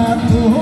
mato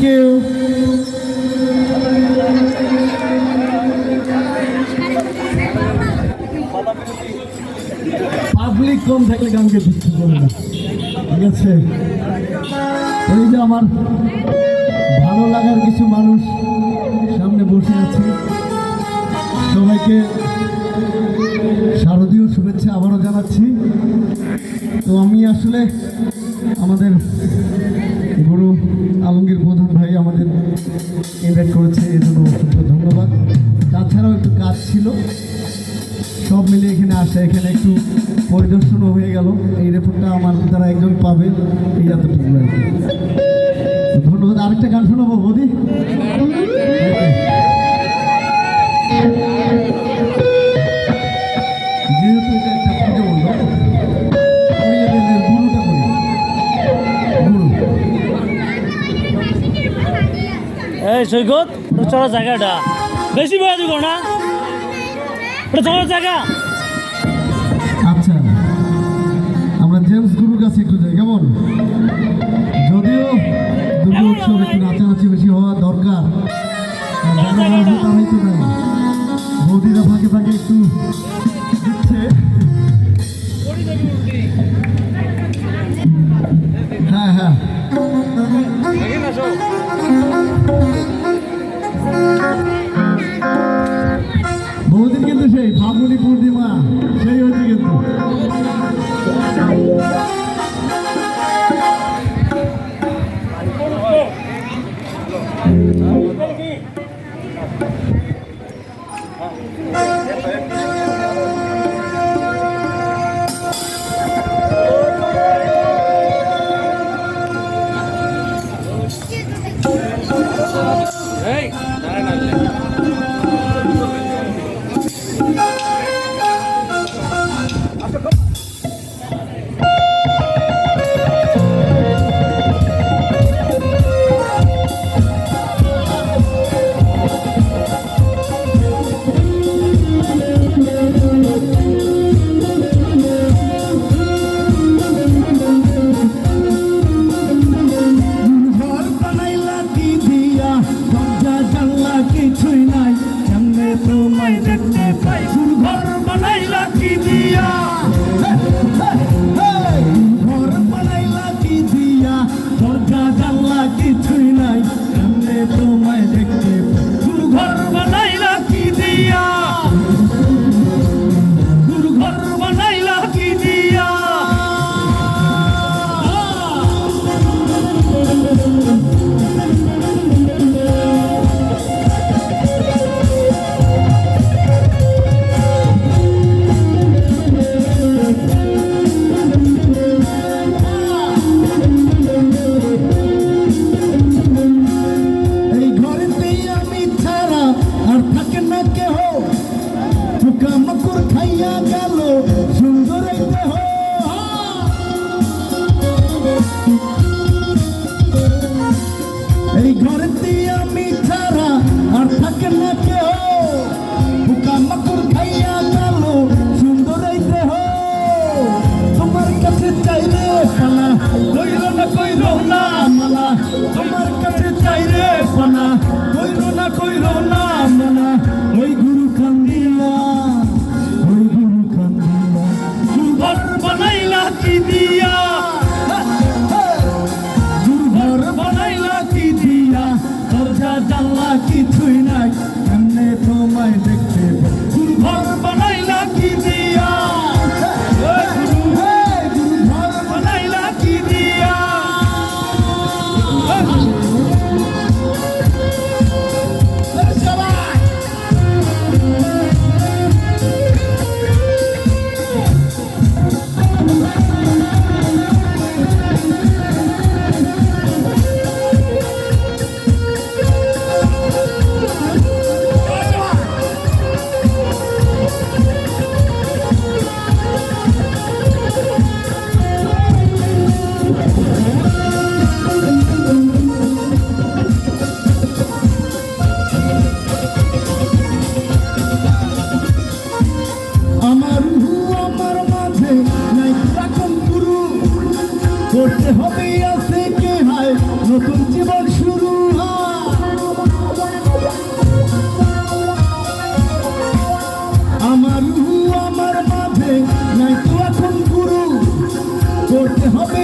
Thank you. Public কম থাকলে কাউকে দুঃখ করবে না। ঠিক আছে? এই যে আমার ভালো লাগার কিছু মানুষ সামনে বসে আছে। সবাইকে শারদীয় শুভেচ্ছা আবারও জানাচ্ছি। তো আমি আসলে আমাদের ইনভাইট করেছে, এই জন্য অত্যন্ত ধন্যবাদ। তাছাড়াও একটু কাজ ছিল। সব মিলে এখানে আসে, এখানে একটু পরিদর্শনও হয়ে গেল। এই রেপোর্টটা আমার দ্বারা একজন পাবে এই এতটুকু আর কি। ধন্যবাদ। আরেকটা গান শোনাবো, বৌদি? এই সৈকত চড়া জায়গাটা। বেশি বয়া দিব না। এটা চড়ার জায়গা। আচ্ছা আমরা জেমস গুরুর কাছে একটু যাই কেমন? যদিও দুটো উৎসব একটু নাচানাচি বেশি হওয়া দরকার। বৌদিরা ফাঁকে ফাঁকে একটু দেখতে পাই গুরু Johanna. করতে হবে আছে